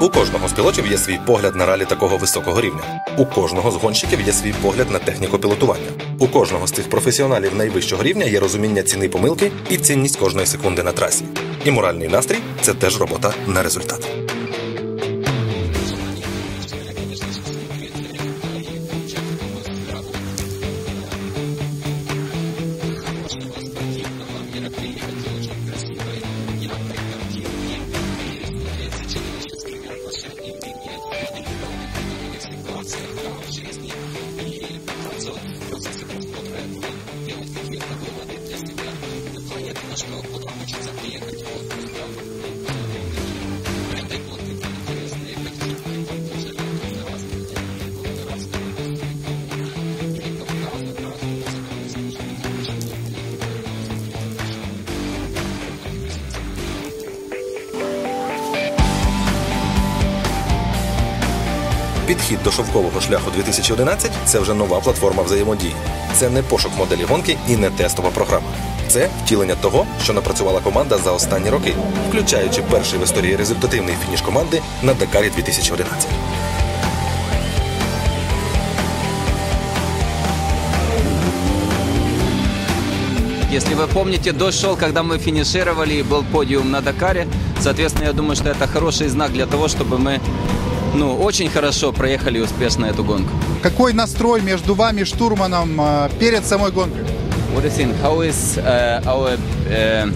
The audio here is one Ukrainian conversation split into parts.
У кожного з пілотів є свій погляд на ралі такого високого рівня. У кожного з гонщиків є свій погляд на техніку пілотування. У кожного з цих професіоналів найвищого рівня є розуміння ціни помилки і цінність кожної секунди на трасі. І моральний настрій це теж робота на результат. Підхід до шовкового шляху 2011 – це вже нова платформа взаємодії. Це не пошук моделі гонки і не тестова програма. Це втілення того, що напрацювала команда за останні роки, включаючи перший в історії результативний фініш команди на Дакарі 2011. Если вы помните, дождь шел, когда мы финишировали, и был подиум на Дакаре. Соответственно, я думаю, что это хороший знак для того, чтобы мы ну, очень хорошо проехали успешно эту гонку. Какой настрой между вами и штурманом э, перед самой гонкой? What do you think? How is uh, our uh,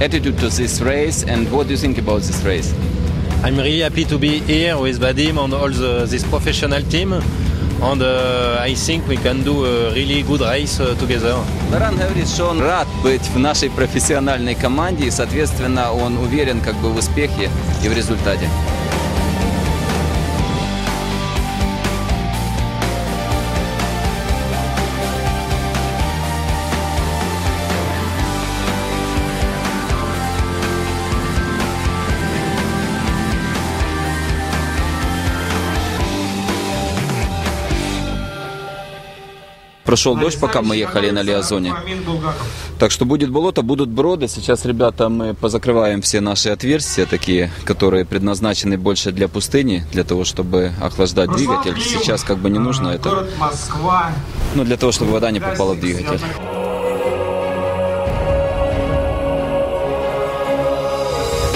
attitude to this race, and what do you think about this race? I'm really happy to be here with Vadim and all the, this professional team. And uh, I think we can do a really good race uh, together. Лоран говорит, что он рад быть в нашей профессиональной команде, и, соответственно, он уверен как бы в успехе и в результате. Прошел дождь, пока мы ехали на Лиазоне. Так что будет болото, будут броды. Сейчас, ребята, мы позакрываем все наши отверстия, такие, которые предназначены больше для пустыни, для того, чтобы охлаждать двигатель. Сейчас как бы не нужно это, Город Москва. ну, для того, чтобы вода не попала в двигатель.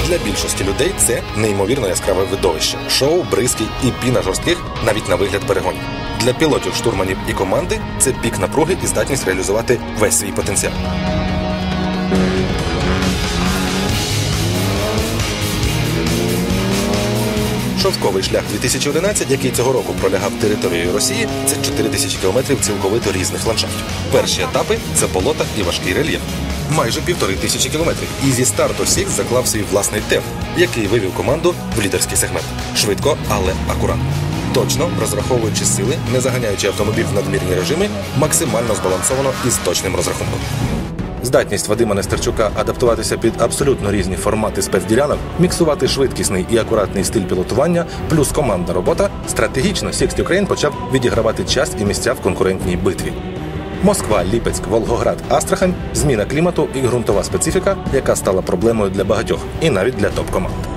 Для більшості людей це неймовірно яскраве видовище, шоу, бризки і піна жорстких навіть на вигляд перегонів. Для пілотів, штурманів і команди це пік напруги і здатність реалізувати весь свій потенціал. Шовковий шлях 2011, який цього року пролягав територією Росії, це 4 тисячі кілометрів цілковито різних ландшафтів. Перші етапи це болота і важкий рельєф. Майже півтори тисячі кілометрів. І зі старту Сікс заклав свій власний ТЕФ, який вивів команду в лідерський сегмент. Швидко, але акуратно. Точно розраховуючи сили, не заганяючи автомобіль в надмірні режими, максимально збалансовано і з точним розрахунком. Здатність Вадима Нестерчука адаптуватися під абсолютно різні формати спецділянок, міксувати швидкісний і акуратний стиль пілотування, плюс командна робота, стратегічно Сікст Ukraine почав відігравати час і місця в конкурентній битві. Москва, Ліпецьк, Волгоград, Астрахань, зміна клімату і ґрунтова специфіка, яка стала проблемою для багатьох, і навіть для топ-команд.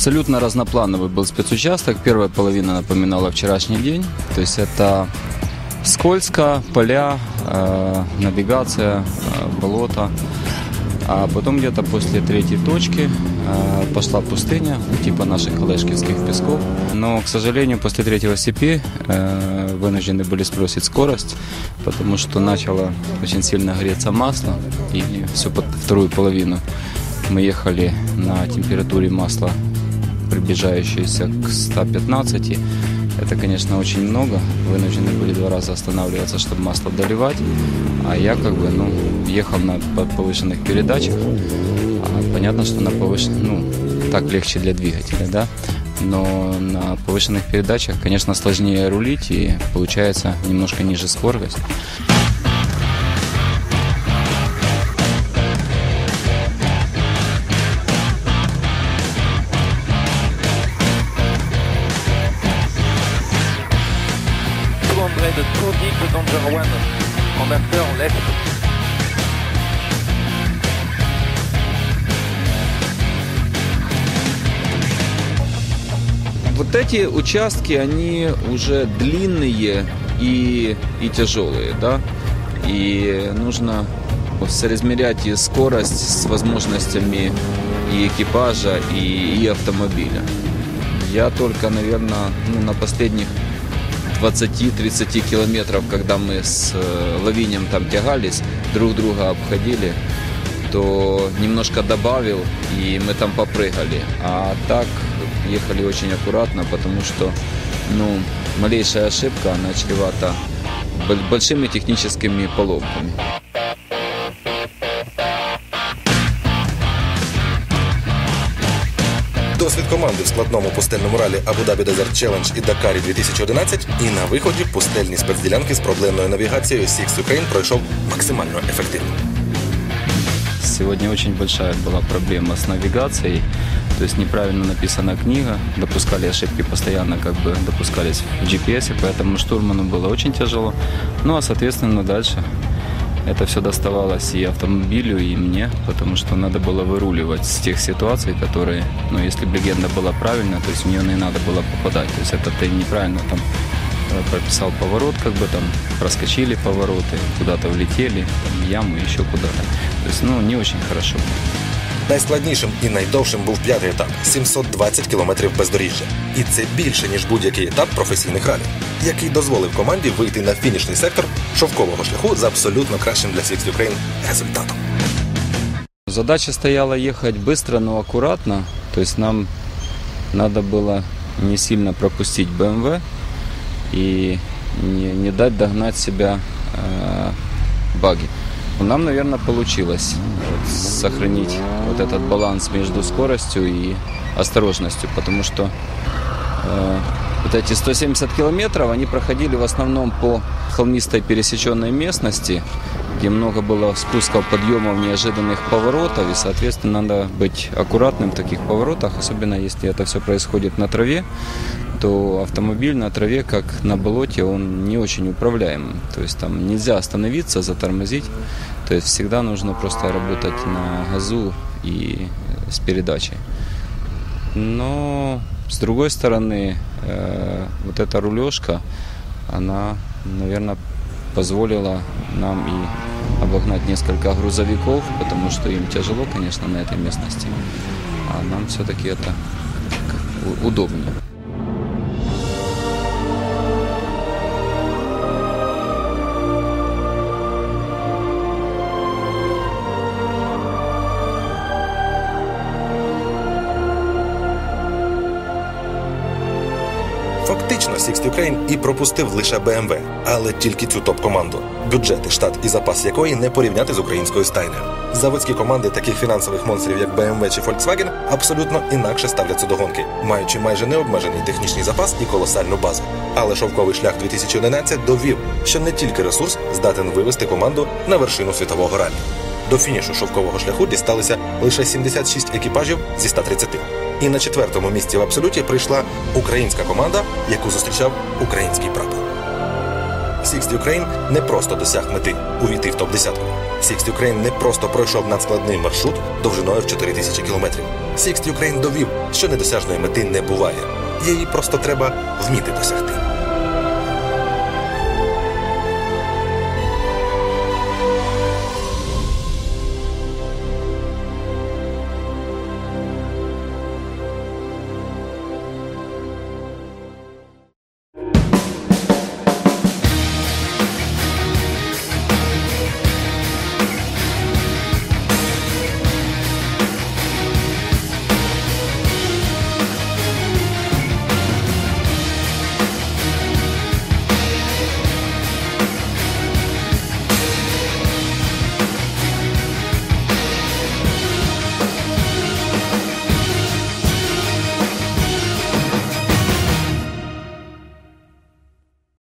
Абсолютно разноплановый был спецучасток. Первая половина напоминала вчерашний день. То есть это скользко, поля, э, навигация, э, болото. А потом где-то после третьей точки э, пошла пустыня, типа наших Калешківських песков. Но, к сожалению, после третьего степи э, вынуждены были сбросить скорость, потому что начало очень сильно греться масло. И всю вторую половину мы ехали на температуре масла приближающиеся к 115. Это, конечно, очень много. Вынуждены были два раза останавливаться, чтобы масло доливать. А я как бы, ну, ехал на по- повышенных передачах. А понятно, что на повышенных, ну, так легче для двигателя, да. Но на повышенных передачах, конечно, сложнее рулить и получается немножко ниже скорость. Tony de Danger One. converteur, on laisse. Вот эти участки, они уже длинные и, и тяжелые, да, и нужно соразмерять и скорость с возможностями и экипажа, и, и автомобиля. Я только, наверное, ну, на последних 20-30 километров, когда мы с э, Лавинем там тягались, друг друга обходили, то немножко добавил, и мы там попрыгали. А так ехали очень аккуратно, потому что ну, малейшая ошибка, она чревата бо- большими техническими поломками. Досвід команди в складному пустельному ралі Abu Dhabi Desert Challenge і Дакарі 2011 і на виході пустельні спецділянки з проблемною навігацією Six Ukraine пройшов максимально ефективно. Сегодня очень большая была проблема с навигацией, то есть неправильно написана книга, допускали ошибки постоянно, как бы допускались в GPS, поэтому штурману было очень тяжело. Ну а соответственно дальше это все доставалось и автомобилю, и мне, потому что надо было выруливать с тех ситуаций, которые, ну если бы легенда была правильная, то есть в нее не надо было попадать. То есть это ты неправильно там э, прописал поворот, как бы там проскочили повороты, куда-то влетели, там, в яму, еще куда-то. То есть, ну, не очень хорошо. Найскладнішим і найдовшим був п'ятий етап 720 кілометрів бездоріжжя. І це більше, ніж будь-який етап професійних ралі, який дозволив команді вийти на фінішний сектор шовкового шляху з абсолютно кращим для Six Ukraine результатом. Задача стояла ехать быстро, но аккуратно. То есть нам надо было не сильно пропустить БМВ и не, не дать догнать себя э, баги. Нам, наверное, получилось вот сохранить вот этот баланс между скоростью и осторожностью, потому что э, вот эти 170 километров, они проходили в основном по холмистой пересеченной местности, где много было спусков, подъемов, неожиданных поворотов, и, соответственно, надо быть аккуратным в таких поворотах, особенно если это все происходит на траве, то автомобиль на траве, как на болоте, он не очень управляемый. То есть там нельзя остановиться, затормозить. То есть всегда нужно просто работать на газу и с передачей. Но с другой стороны, э, вот эта рулежка, она, наверное, позволила нам и обогнать несколько грузовиков, потому что им тяжело, конечно, на этой местности, а нам все-таки это удобнее. Фактично, Sixth Ukraine і пропустив лише BMW, але тільки цю топ-команду. Бюджети, штат і запас якої не порівняти з українською стайнею. Заводські команди таких фінансових монстрів, як BMW чи Volkswagen, абсолютно інакше ставляться до гонки, маючи майже необмежений технічний запас і колосальну базу. Але шовковий шлях 2011 довів, що не тільки ресурс здатен вивести команду на вершину світового ралі. До фінішу шовкового шляху дісталися лише 76 екіпажів зі 130. І на четвертому місці в абсолюті прийшла українська команда, яку зустрічав український прапор. Sixth Ukraine не просто досяг мети увійти в топ-10. Sixth Ukraine не просто пройшов надскладний маршрут довжиною в 4 тисячі кілометрів. Sixth Ukraine довів, що недосяжної мети не буває. Її просто треба вміти досягти.